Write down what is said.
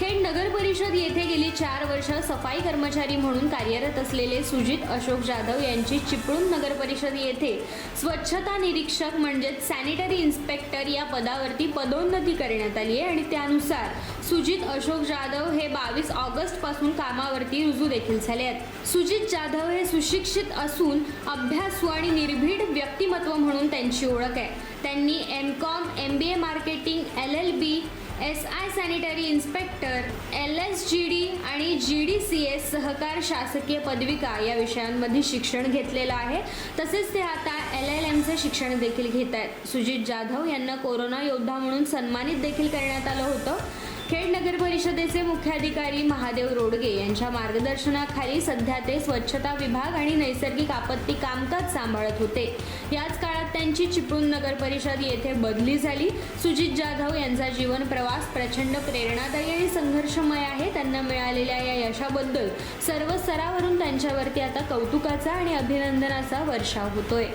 खेड नगर परिषद येथे गेली चार वर्ष सफाई कर्मचारी म्हणून कार्यरत असलेले सुजित अशोक जाधव यांची चिपळूण नगर परिषद येथे स्वच्छता निरीक्षक म्हणजेच सॅनिटरी इन्स्पेक्टर या पदावरती पदोन्नती करण्यात आली आहे आणि त्यानुसार सुजित अशोक जाधव हे बावीस ऑगस्टपासून कामावरती रुजू देखील झाले आहेत. सुजित जाधव हे सुशिक्षित असून अभ्यासू आणि निर्भीड व्यक्तिमत्व म्हणून त्यांची ओळख आहे. त्यांनी M Com M B A marketing L L B S I sanitary inspector L S G D आणि जी डी सी एस सहकार शासकीय पदविका या विषयांमध्ये शिक्षण घेतलेलं आहे. तसेच ते आता एल एल एमचे शिक्षण देखील घेत आहेत सुजित जाधव यांना कोरोना योद्धा म्हणून सन्मानित देखील करण्यात आलं होतं. खेड नगर परिषदेचे मुख्याधिकारी महादेव रोडगे यांच्या मार्गदर्शनाखाली सध्या ते स्वच्छता विभाग आणि नैसर्गिक आपत्ती कामकाज सांभाळत होते. याच काळात त्यांची चिपळूण नगर परिषद येथे बदली झाली. सुजित जाधव यांचा जीवन प्रवास प्रचंड प्रेरणादायी आणि संघर्षमय आहे. त्यांना मिळालेल्या या यशाबद्दल सर्व स्तरावरून त्यांच्यावरती आता कौतुकाचा आणि अभिनंदनाचा वर्षाव होतोय.